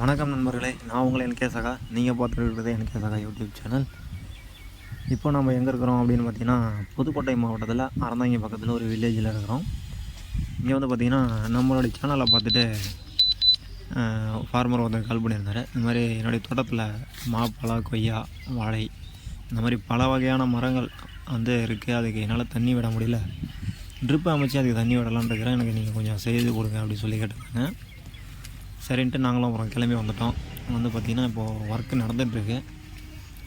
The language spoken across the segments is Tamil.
வணக்கம் நண்பர்களே நான் உங்களை என்கே சகா. நீங்கள் பார்த்துட்டு இருக்கிறது கேசகா சகா யூடியூப் சேனல். இப்போ நம்ம எங்கே இருக்கிறோம் அப்படின்னு பார்த்தீங்கன்னா புதுக்கோட்டை மாவட்டத்தில் அறந்தாங்கி பக்கத்தில் ஒரு வில்லேஜில் இருக்கிறோம். இங்கே வந்து பார்த்திங்கன்னா நம்மளுடைய சேனலை பார்த்துட்டு ஃபார்மர் ஒருத்தர் கால் பண்ணியிருந்தார். இந்த மாதிரி என்னுடைய தோட்டத்தில் மாப்பழா கொய்யா வாழை இந்த மாதிரி பல வகையான மரங்கள் வந்து இருக்குது அதுக்கு என்னால் தண்ணி விட முடியல. ட்ரிப் அமைச்சு அதுக்கு தண்ணி விடலான்னு இருக்கிறேன். எனக்கு நீங்கள் கொஞ்சம் செய்து கொடுங்க அப்படின்னு சொல்லி கேட்டிருக்காங்க. சரின்ட்டு நாங்களும் அப்புறம் கிளம்பி வந்துட்டோம். வந்து பார்த்திங்கன்னா இப்போது ஒர்க்கு நடந்துகிட்ருக்கு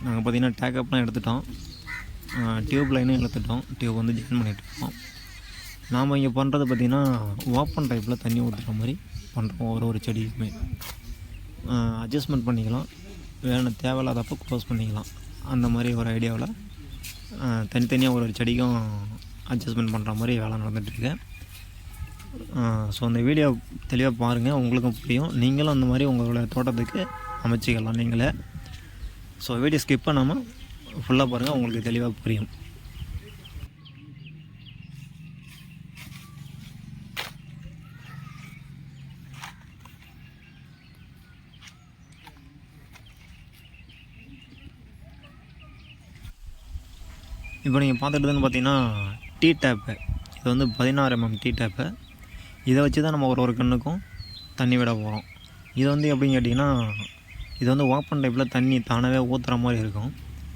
நாங்கள் பார்த்திங்கன்னா டேக்கப்லாம் எடுத்துட்டோம். டியூப் லைனும் எடுத்துட்டோம் டியூப் வந்து ஜாயின் பண்ணிட்டுருக்கோம் நாம் இங்கே பண்ணுறது பார்த்திங்கன்னா ஓப்பன் டைப்பில் தண்ணி ஊற்றுற மாதிரி பண்ணுறோம் ஒரு ஒரு செடிக்குமே. அட்ஜஸ்ட்மெண்ட் பண்ணிக்கலாம். வேணும் தேவையில்லாதப்போ க்ளோஸ் பண்ணிக்கலாம். அந்த மாதிரி ஒரு ஐடியாவில் தனித்தனியாக ஒரு ஒரு செடிக்கும் அட்ஜஸ்ட்மெண்ட் பண்ணுற மாதிரி வேலை நடந்துகிட்ருக்கு ஸோ அந்த வீடியோ தெளிவாக பாருங்கள் உங்களுக்கும் புரியும். நீங்களும் அந்த மாதிரி உங்களோட தோட்டத்துக்கு அமைச்சிக்கலாம் நீங்களே. ஸோ வீடியோ ஸ்கிப் பண்ணாமல் ஃபுல்லாக பாருங்கள் உங்களுக்கு தெளிவாக புரியும். இப்போ நீங்கள் பார்த்துட்டுதுன்னு பார்த்தீங்கன்னா டீ டேப்பு இது வந்து பதினாறு எம்எம் டீ டேப்பு இதை வச்சு தான் நம்ம ஒரு ஒரு கண்ணுக்கும் தண்ணி விட போகிறோம் இது வந்து எப்படின்னு கேட்டிங்கன்னா இது வந்து ஓப்பன் டைப்பில் தண்ணி தானாகவே ஊற்றுற மாதிரி இருக்கும்.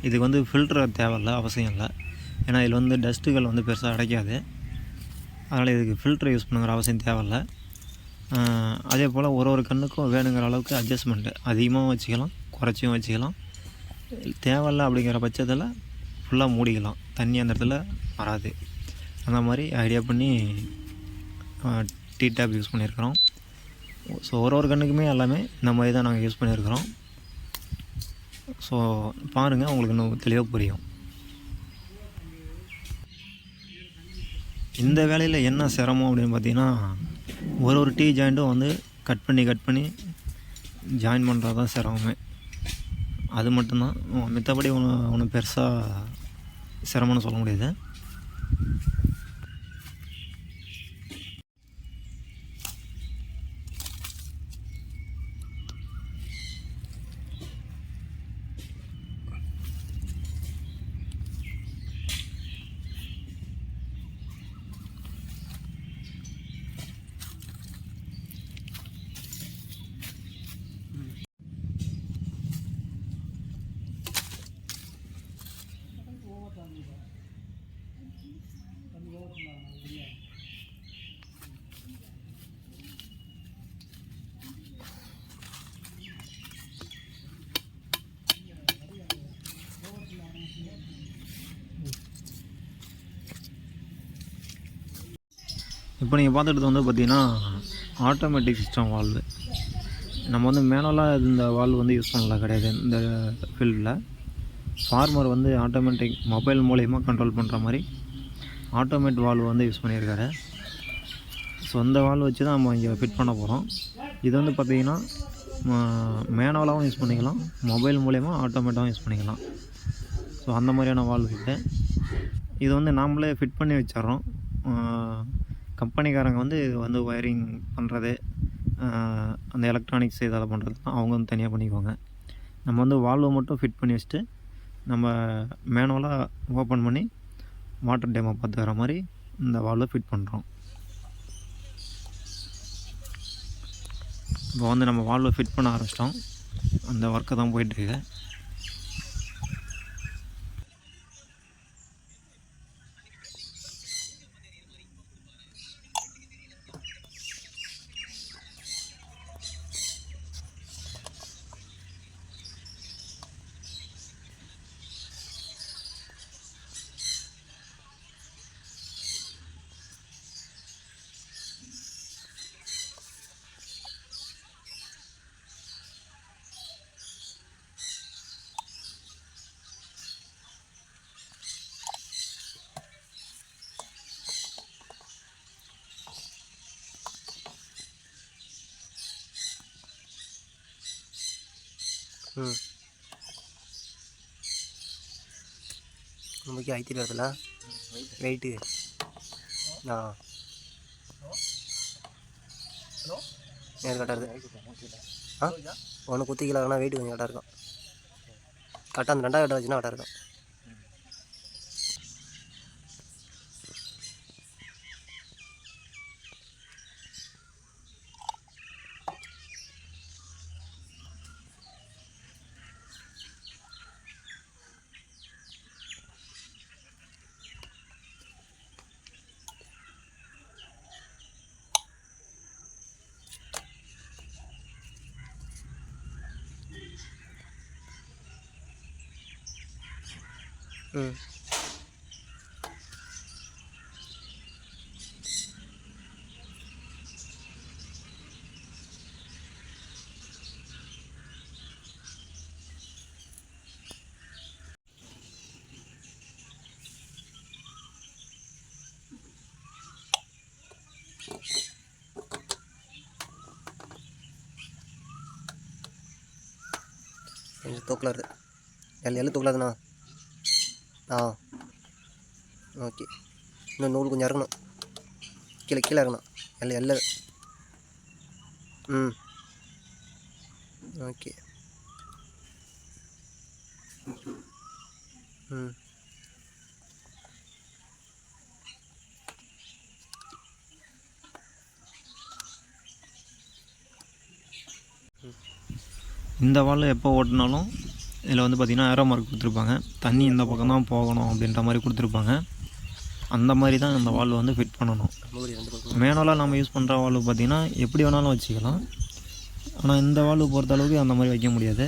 இதுக்கு வந்து ஃபில்டர் தேவையில்லை அவசியம் இல்லை. ஏன்னா இதில் வந்து டஸ்ட்டுகள் வந்து பெருசாக அடைக்காது. அதனால் இதுக்கு ஃபில்டர் யூஸ் பண்ணுங்கிற அவசியம் தேவையில்லை. அதே போல் ஒரு ஒரு கண்ணுக்கும் வேணுங்கிற அளவுக்கு அட்ஜஸ்ட்மெண்ட்டு அதிகமாகவும் வச்சுக்கலாம் குறைச்சியும் வச்சுக்கலாம். தேவையில்ல அப்படிங்கிற பட்சத்தில் ஃபுல்லாக மூடிக்கலாம். தண்ணி அந்த இடத்துல வராது. அந்த மாதிரி ஐடியா பண்ணி டீ டேப் யூஸ் பண்ணியிருக்கிறோம். ஸோ ஒரு ஒரு கண்ணுக்குமே எல்லாமே இந்த மாதிரி தான் நாங்கள் யூஸ் பண்ணியிருக்கிறோம். ஸோ பாருங்கள் உங்களுக்கு இன்னும் தெளிவாக புரியும். இந்த வேலையில் என்ன சிரமம் அப்படின்னு பார்த்தீங்கன்னா ஒரு ஒரு டீ ஜாயிண்ட்டும் வந்து கட் பண்ணி கட் பண்ணி ஜாயின் பண்ணுறது தான் சிரமமே. அது மட்டும்தான். மித்தபடி ஒன்று ஒன்றும் பெருசாக சிரமம்னு சொல்ல முடியாது. இப்போ நீங்கள் பார்த்துட்டு வந்து பார்த்தீங்கன்னா ஆட்டோமேட்டிக் சிஸ்டம் வால்வு நம்ம வந்து மேனுவலாக இந்த வால்வு வந்து யூஸ் பண்ணல கிடையாது. இந்த ஃபீல்டில் ஃபார்மர் வந்து ஆட்டோமேட்டிக் மொபைல் மூலயமா கண்ட்ரோல் பண்ணுற மாதிரி ஆட்டோமேட் வால்வு வந்து யூஸ் பண்ணியிருக்காரு. ஸோ அந்த வால்வு வச்சு தான் நம்ம இங்கே ஃபிட் பண்ண போகிறோம் இது வந்து பார்த்திங்கன்னா மேனுவலாகவும் யூஸ் பண்ணிக்கலாம். மொபைல் மூலயமா ஆட்டோமேட்டாகவும் யூஸ் பண்ணிக்கலாம். ஸோ அந்த மாதிரியான வால்வு இது. இது வந்து நாமளே ஃபிட் பண்ணி வச்சிடுறோம். கம்பெனிக்காரங்க வந்து வந்து ஒயரிங் பண்ணுறது அந்த எலக்ட்ரானிக்ஸ் இதெல்லாம் பண்ணுறது அவங்க வந்து தனியாக பண்ணிக்குவாங்க. நம்ம வந்து வால்வை மட்டும் ஃபிட் பண்ணி வச்சுட்டு நம்ம மேனுவலாக ஓப்பன் பண்ணி வாட்டர் டேமை பார்த்துக்கிற மாதிரி இந்த வால்வை ஃபிட் பண்ணுறோம் இப்போ வந்து நம்ம வால்வை ஃபிட் பண்ண ஆரம்பிச்சிட்டோம். அந்த ஒர்க்கு தான் போயிட்டுருக்கு. நமக்கு ஐத்தி வருதுல வெயிட்டு ஆ. நேரம் கட்டாருது ஆ ஒன்று குத்திக்கலாம் ஆனால் வெயிட் கொஞ்சம் கட்டாக இருக்கும். கரெக்டாக அந்த ரெண்டாவது கட்டாச்சுன்னா கட்டாக இருக்கும். கொஞ்சம் தூக்கலாது எல்லாம் எல்லாம் தூக்கலாதுண்ணா ஆ. ஓகே. இன்னும் நூல் கொஞ்சம் இறங்கணும். கீழே கீழே இறங்கணும். எல்ல எல்ல. ம். ஓகே. ம். இந்த வால் எப்போ ஓட்டினாலும் இதில் வந்து பார்த்திங்கன்னா ஏரோ மார்க் கொடுத்துருப்பாங்க. தண்ணி இந்த பக்கம் தான் போகணும் அப்படின்ற மாதிரி கொடுத்துருப்பாங்க. அந்த மாதிரி தான் இந்த வால் வந்து ஃபிட் பண்ணணும். மேனுவலாக நம்ம யூஸ் பண்ணுற வால்வு பார்த்திங்கன்னா எப்படி வேணாலும் வச்சுக்கலாம். ஆனால் இந்த வால்வு பொறுத்த அளவுக்கு அந்த மாதிரி வைக்க முடியாது.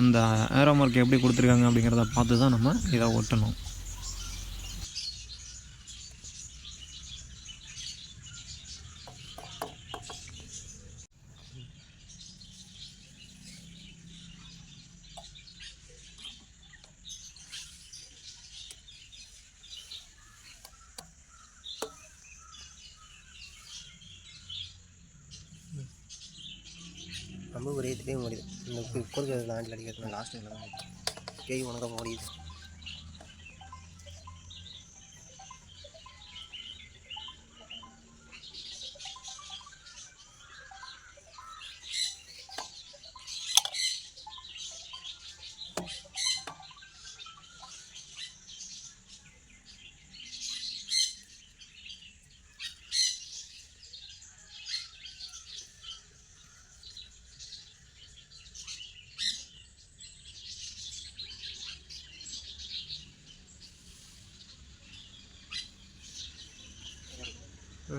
அந்த ஏரோ மார்க் எப்படி கொடுத்துருக்காங்க அப்படிங்கிறத பார்த்து தான் நம்ம இதை ஒட்டணும் நம்ம ஒரே இதுலேயே முடியுது. இந்த கொடுக்குறது லாண்டில் அடிக்கிறது லாஸ்ட் கே உனக்கு முடியுது. இப்போ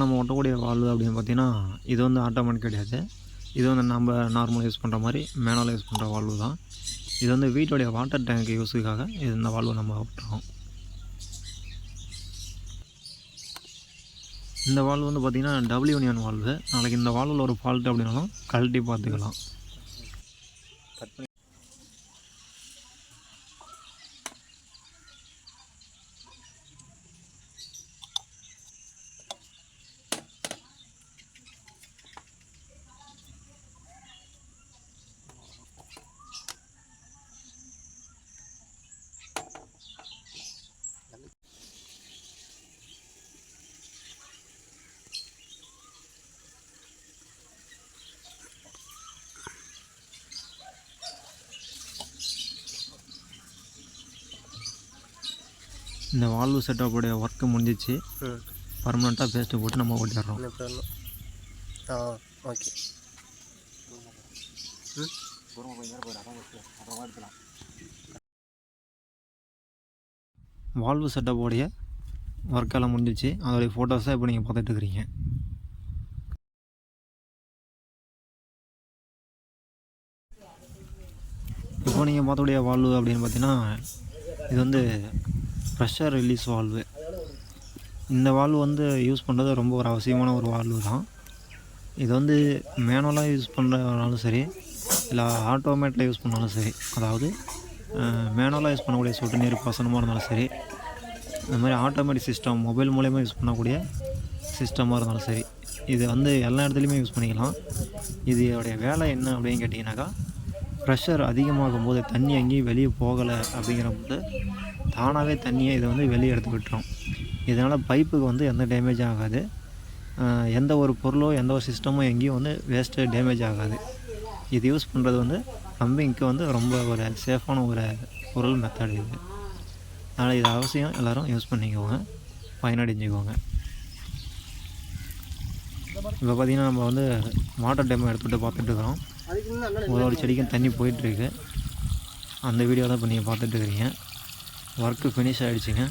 நம்ம ஒட்டக்கூடிய வால்வு அப்படின்னு பார்த்தீங்கன்னா இது வந்து ஆட்டோமேட்டிக் கிடையாது. இது வந்து நம்ம நார்மலாக யூஸ் பண்ணுற மாதிரி மேனுவலாக யூஸ் பண்ணுற வால்வு தான். இது வந்து வீட்டுடைய வாட்டர் டேங்க் யூஸுக்காக இது இந்த வால்வு நம்ம விட்டுறோம் இந்த வால்வு வந்து பார்த்திங்கன்னா டபுள் யூனியன் வால்வு நாளைக்கு இந்த வால்வில் ஒரு ஃபால்ட் அப்படின்னாலும் கழட்டி பார்த்துக்கலாம். கட் பண்ணி இந்த வால்வு செட்டப்போடைய ஒர்க்கு முடிஞ்சிச்சு. பர்மனெண்ட்டாக பேஸ்ட்டு போட்டு நம்ம ஓட்டிடுறோம். ஆ ஓகே வால்வு செட்டப்போடைய ஒர்க்கெல்லாம் முடிஞ்சிச்சு. அதோடைய ஃபோட்டோஸை இப்போ நீங்கள் பார்த்துட்டு இருக்கிறீங்க. இப்போ நீங்கள் பார்த்தக்கூடிய வால்வு அப்படின்னு பார்த்தீங்கன்னா இது வந்து ப்ரெஷர் ரிலீஸ் வால்வு இந்த வால்வு வந்து யூஸ் பண்ணுறது ரொம்ப ஒரு அவசியமான ஒரு வால்வு தான். இது வந்து மேனுவலாக யூஸ் பண்ணுறதுனாலும் சரி இல்லை ஆட்டோமேட்டில் யூஸ் பண்ணாலும் சரி அதாவது மேனுவலாக யூஸ் பண்ணக்கூடிய சொட்டு நீர் பாசனமாக இருந்தாலும் சரி இந்த மாதிரி ஆட்டோமேட்டிக் சிஸ்டம் மொபைல் மூலயமா யூஸ் பண்ணக்கூடிய சிஸ்டமாக இருந்தாலும் சரி இது வந்து எல்லா இடத்துலையுமே யூஸ் பண்ணிக்கலாம். இதோடைய வேலை என்ன அப்படின்னு கேட்டிங்கனாக்கா ப்ரெஷர் அதிகமாகும் போது தண்ணி எங்கேயும் வெளியே போகலை அப்படிங்கிற போது தானாகவே தண்ணியை இதை வந்து வெளியே எடுத்து விட்டுரும். இதனால் பைப்புக்கு வந்து எந்த டேமேஜும் ஆகாது. எந்த ஒரு பொருளோ எந்த ஒரு சிஸ்டமோ எங்கேயும் வந்து வேஸ்ட்டு டேமேஜ் ஆகாது. இது யூஸ் பண்ணுறது வந்து பம்பிங்க்கு வந்து ரொம்ப ஒரு சேஃபான ஒரு பொருள் மெத்தட் இது. அதனால் இது அவசியம். எல்லோரும் யூஸ் பண்ணிக்கோங்க. பயனடைஞ்சுக்கோங்க. இப்போ பார்த்திங்கன்னா நம்ம வந்து வாட்டர் டேம் எடுத்துகிட்டு பார்த்துட்டு இருக்கிறோம். ஒரு ஒரு செடிக்கும் தண்ணி போயிட்டுருக்கு அந்த வீடியோ தான் இப்போ நீங்கள் பார்த்துட்டு இருக்கிறீங்க. ஒர்க்கு ஃபினிஷ் ஆகிடுச்சிங்க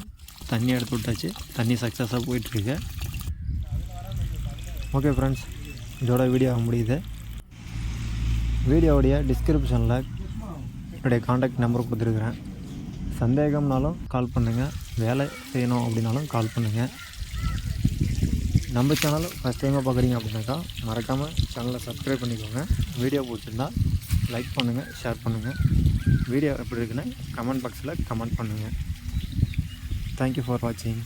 தண்ணி எடுத்து விட்டாச்சு. தண்ணி சக்ஸஸாக போயிட்டுருக்கு. ஓகே ஃப்ரெண்ட்ஸ் இதோட வீடியோ முடியுது. வீடியோவுடைய டிஸ்கிரிப்ஷனில் என்னுடைய காண்டாக்ட் நம்பர் கொடுத்துருக்குறேன். சந்தேகம்னாலும் கால் பண்ணுங்கள் வேலை செய்யணும் அப்படின்னாலும் கால் பண்ணுங்கள் நம்ம சேனல் ஃபஸ்ட் டைமாக பார்க்குறீங்க அப்படின்னாக்கா மறக்காமல் சேனலை சப்ஸ்கிரைப் பண்ணிக்கோங்க. வீடியோ பிடிச்சிருந்தா லைக் பண்ணுங்கள் ஷேர் பண்ணுங்கள் வீடியோ எப்படி இருக்குன்னு கமெண்ட் பாக்ஸில் கமெண்ட் பண்ணுங்கள் தேங்க்யூ ஃபார் வாட்சிங்